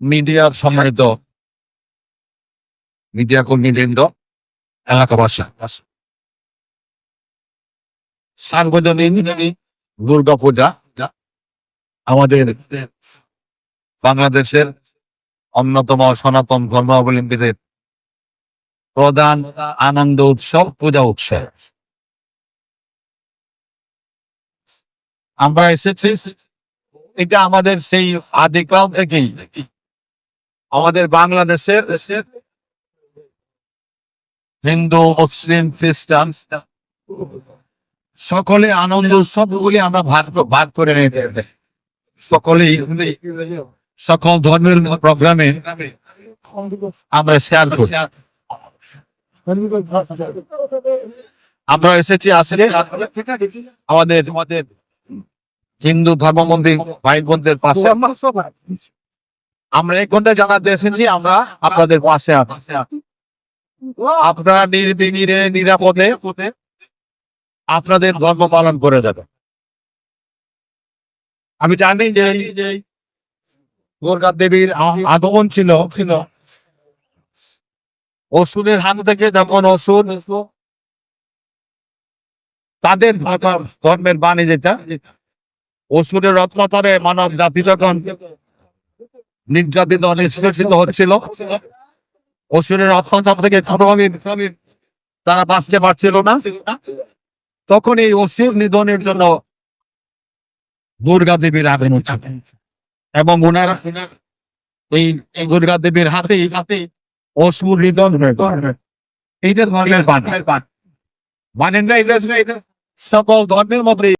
মিডিয়ার সম্মানিত মিডিয়া কর্মীবৃন্দ, এলাকাবাসী। সার্বজনীন দুর্গা আমাদের বাংলাদেশের অন্যতম সনাতন ধর্মাবলম্বীদের প্রধান আনন্দ উৎসব, পূজা উৎসব। আমরা এসেছি, এটা আমাদের সেই আদিকাল থেকেই। আমাদের বাংলাদেশের দেশের হিন্দু, মুসলিম, খ্রিস্টান, সকলে আনন্দ উৎসবগুলি আমরা ভাগ ভাগ করে নিতে সকলেই সকল ধর্মের প্রোগ্রামে আমরা শেয়ার করি। আমরা এসেছি আসলে আমাদের আমাদের হিন্দু ধর্মমন্দির ভাই বোনদের পাশে। আমরা এক ঘণ্টা জানাতে এসেছি আমরা আপনাদের পাশে আছি। আপনারা নির্বিঘ্নে নিরাপদে আপনাদের ধর্ম পালন করে যাবে। আমি জানি যে যে দুর্গা দেবীর আগমন ছিল। ছিল অসুরের হাত থেকে যখন অসুর তাদের ধর্ম- ধর্মের বাণী যেটা, অসুরের অত্যাচারে মানব জাতি যখন নির্যাতিত, নিষ্পেষিত হচ্ছিল। অসুরের অত্যাচার থেকে কোনোভাবে তারা বাঁচতে পারছিল না। তখন এই অসুর নিধনের জন্য দুর্গা দেবীর আগমন ছিল এবং ওনার এই দুর্গা দেবীর হাতে হাতে অসুর নিধন। এইটা ধর্মের বান মানেন না এটা সকল ধর্মের মধ্যে